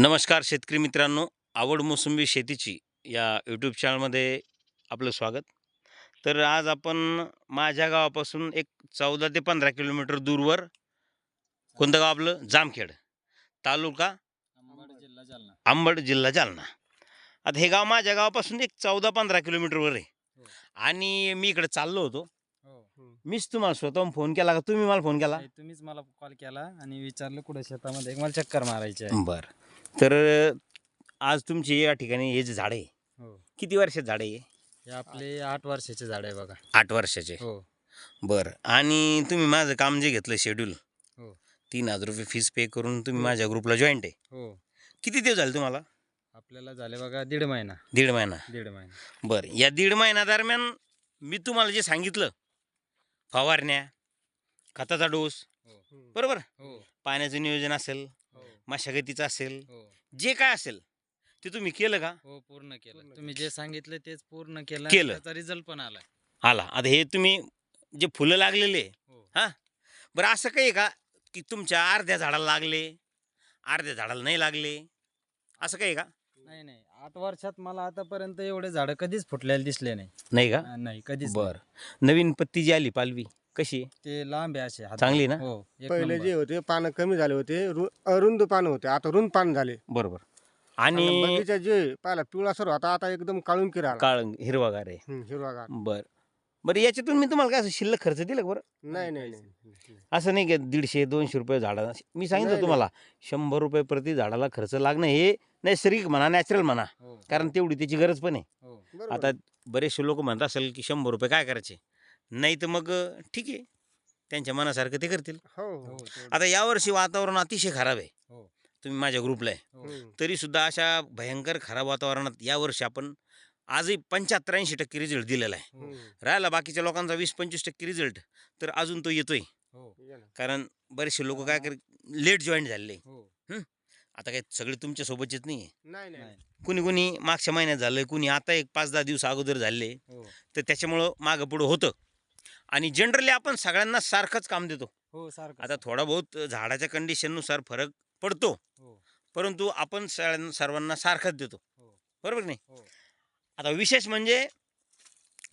नमस्कार शेतकरी मित्रांनो. आवड मोसंबी शेतीची या यूट्यूब चॅनलमध्ये आपलं स्वागत. तर आज आपण माझ्या गावापासून एक चौदा ते पंधरा किलोमीटर दूरवर कोणतं गाव आपलं? जामखेड. तालुका अंबड जिल्हा जालना. अंबड जिल्हा जालना. आता हे गाव माझ्या गावापासून एक चौदा पंधरा किलोमीटरवर आहे. हो. आणि मी इकडे चाललो होतो. हो. मीच तुम्हाला स्वतःहून फोन केला का? तुम्ही मला फोन केला? तुम्हीच मला कॉल केला आणि विचारलं कुठे शेतामध्ये. मला चक्कर मारायची आहे. बरं. तर आज तुमची या ठिकाणी हे जे झाड आहे हो. किती वर्षात झाड आहे हे? आपले आठ वर्षाचे झाड आहे बघा. आठ वर्षाचे? हो. बरं. आणि तुम्ही माझं काम जे घेतलं शेड्यूल हो. तीन हजार रुपये फीस पे करून तुम्ही माझ्या ग्रुपला जॉईंट आहे. हो. किती दिवस झाले तुम्हाला? आपल्याला झाले बघा दीड महिना. दीड महिना. दीड महिना. बरं. या दीड महिना दरम्यान मी तुम्हाला जे सांगितलं फवारण्या खताचा डोस हो. बरोबर? हो. पाण्याचं नियोजन असेल हो मशागतीचं असेल हो. जे काय असेल ते तुम्ही केलं का? हो पूर्ण केलं. तुम्ही जे सांगितलं तेच पूर्ण केलं केलं. त्याचा रिझल्ट पण आलाय आला. आता हे तुम्ही जे फुलं लागलेले आहे, हो? बरं असं काही आहे का की तुमच्या अर्ध्या झाडाला लागले अर्ध्या झाडाला नाही लागले? असं काही आहे का? नाही नाही. आठ वर्षात मला आतापर्यंत एवढे झाड कधीच फुटलेले दिसले नाही. नाही का? हा, नाही कधीच नाही. बरं. नवीन पत्ती जी आली पालवी कशी? ते लांब आहे असे हात- चांगली ना? हो एक पहिले नंबर. जे होते पानं कमी झाले होते रु- अरुंद पानं होते आता रुंद पान झाले. बरोबर. आणि आणि बगीचा जे पाहिला पिवळा सर होता आता एकदम काळून किरा काळ हिरवागार आहे. हिरवागार. बर. बरं याच्यातून मी तुम्हाला काय असं शिल्लक खर्च दिला का बरं? नाही नाही नाही. असं नाही की दीडशे दोनशे रुपये झाडाला मी सांगितलं नाही, तुम्हाला शंभर रुपये प्रति झाडाला खर्च लागणं हे नैसर्गिक म्हणा नॅचरल म्हणा. हो. कारण तेवढी त्याची गरज पण आहे. हो. बरोबर. आता बरेचसे लोक म्हणत असेल की शंभर रुपये काय करायचे? नाही तर मग ठीक आहे. त्यांच्या मनासारखं ते करतील. हो. हो. आता यावर्षी वातावरण अतिशय खराब आहे. हो. तुम्ही माझ्या ग्रुपला आहे. हो. तरी सुद्धा अशा भयंकर खराब वातावरणात यावर्षी आपण आजही पंच्याहत्तर ऐंशी टक्के रिझल्ट दिलेला आहे. राहिला बाकीच्या लोकांचा वीस पंचवीस टक्के रिझल्ट तर अजून तो येतोय. हो. कारण बरेचसे लोक काय कर लेट जॉईन झालेले हो. आता काय सगळे तुमच्या सोबतचेच नाही आहे. नाही नाही. नाही कुणी कुणी मागच्या महिन्यात झालं कुणी आता एक पाच दहा दिवस अगोदर झाले हो. तर त्याच्यामुळं मागं पुढं होतं. आणि जनरली आपण सगळ्यांना सारखंच काम देतो. हो सारखं आता थोडा बहुत झाडाच्या कंडिशननुसार फरक पडतो. हो. परंतु आपण सगळ्यांना सर्वांना सारखंच देतो. हो. बरोबर नाही? हो. आता विशेष म्हणजे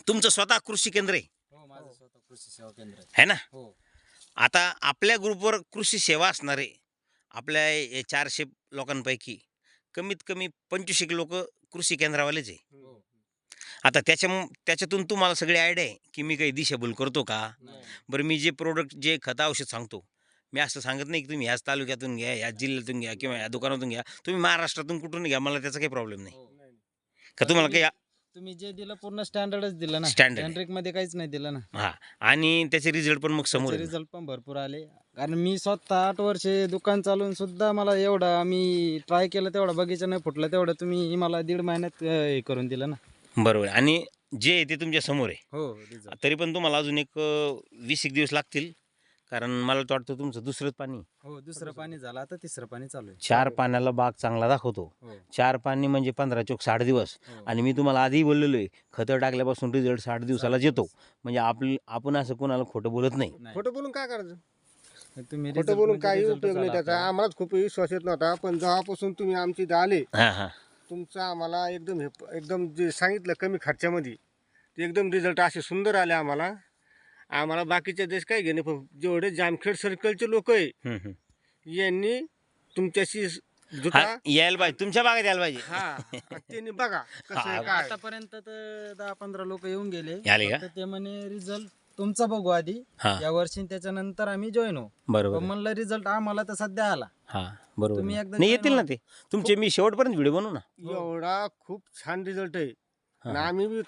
तुमचं स्वतः कृषी केंद्र आहे. हो माझं स्वतः कृषी सेवा केंद्र आहे. है ना? हो. आता आपल्या ग्रुपवर कृषी सेवा असणारे आपल्या चारशे लोकांपैकी कमीत कमी पंचवीस लोक कृषी केंद्रावालेच आहे. हो. आता त्याच्या त्याच्यातून तुम्हाला सगळी आयडिया आहे की मी काही दिशाभूल करतो का? बरं मी जे प्रोडक्ट जे खत औषध सांगतो मी असं सांगत नाही की तुम्ही ह्याच तालुक्यातून घ्या ह्याच जिल्ह्यातून घ्या किंवा ह्या दुकानातून घ्या. तुम्ही महाराष्ट्रातून कुठून घ्या मला त्याचा काही प्रॉब्लेम नाही. हो. का तुम्हाला काही तुम्ही जे दिलं पूर्ण स्टँडर्डच दिलं ना. Generic मध्ये काहीच नाही दिलं ना. हां. आणि त्याचे रिझल्ट पण मग समोर. रिझल्ट पण भरपूर आले. कारण मी स्वतः आठ वर्षे दुकान चालून सुद्धा मला एवढा आम्ही ट्राय केलं तेवढा बगीचा नाही फुटला तेवढं तुम्ही मला दीड महिन्यात हे करून दिलं ना. बरोबर. आहे. आणि जे आहे ते तुमच्यासमोर आहे. हो रिझल्ट तरी पण तुम्हाला अजून एक अं, वीस एक दिवस लागतील. कारण मला तर वाटतं तुमचं दुसरंच पाणी. हो दुसरं पाणी झालं. आता तिसरं पाणी चालू आहे. चार पाण्याला बाग चांगला दाखवतो. हो. चार पाणी म्हणजे पंधरा चोक साठ दिवस. हो. आणि मी तुम्हाला आधी बोललेलो आहे खतं टाकल्यापासून रिझल्ट साठ दिवसालाच येतो. म्हणजे आपली आपण असं कोणाला खोटं बोलत नाही. नाही. खोटं बोलून काय करायचं? तुम्ही खोटं result बोलून म्हणजे काही result उपयोग नाही त्याचा. आम्हालाच खूप विश्वास येत नव्हता पण जेव्हापासून तुम्ही आमची इथं आले हां हां. तुमचं आम्हाला एकदम हे एकदम जे सांगितलं कमी खर्चामध्ये ते एकदम रिझल्ट असे सुंदर आले आम्हाला. आम्हाला बाकीचे देश काय घेणे पण जेवढे जामखेड सर्कलचे लोक आहे. यांनी तुमच्याशी जुता हा, यायला पाहिजे. तुमच्या बागेत यायला पाहिजे. हा त्यांनी बघा कसं आहे हा. काय. आतापर्यंत तर दहा पंधरा लोक येऊन गेले. आले का? फक्त ते म्हणे रिझल्ट तुमचा बघू आधी. हा. या वर्षी त्याच्यानंतर आम्ही जॉईन होऊ. बरोबर. पण. म्हणलं रिझल्ट आम्हाला तर सध्या आला. हा बरोबर तुम्ही आहे. एकदा नाही येतील ना. ते तुमचे मी शेवटपर्यंत व्हिडिओ बनवू ना एवढा खूप छान रिझल्ट आहे हा. आणि आम्ही बी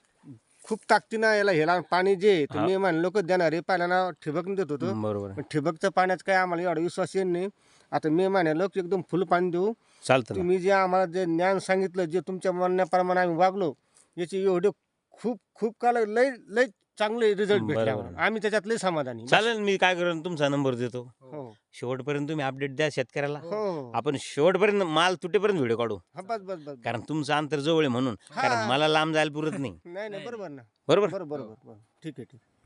खूप ताकदीनं याला ह्याला पाणी जे आहे ते हा. मी म्हणलं लोक देणार आहे पहिल्यांदा ठिबक देत होतो बरोबर. पण ठिबकचं पाण्यात काय आम्हाला एवढा विश्वास येत नाही आता मी म्हणालो की एकदम फुल पाणी देऊ चालतं ना तुम्ही जे आम्हाला जे ज्ञान सांगितलं जे तुमच्या म्हणण्याप्रमाणे आम्ही वागलो याचे एवढे खूप खूप काल लय लय चांगले रिझल्ट भेटले बरोबर. आम्हाला. आम्ही त्याच्यात लय समाधानी चालेल मी काय करेन तुमचा नंबर देतो. हो. शेवटपर्यंत तुम्ही अपडेट द्या शेतकऱ्याला. हो. हो. आपण शेवटपर्यंत माल तुटेपर्यंत व्हिडिओ काढू. हा, बस बस बस. कारण तुमचं अंतर जवळ आहे म्हणून. हा. कारण मला लांब जायला पुरत नाही. नाही नाही बरोबर ना. बरोबर? बरोबर बरोबर ठीक आहे ठीक आहे.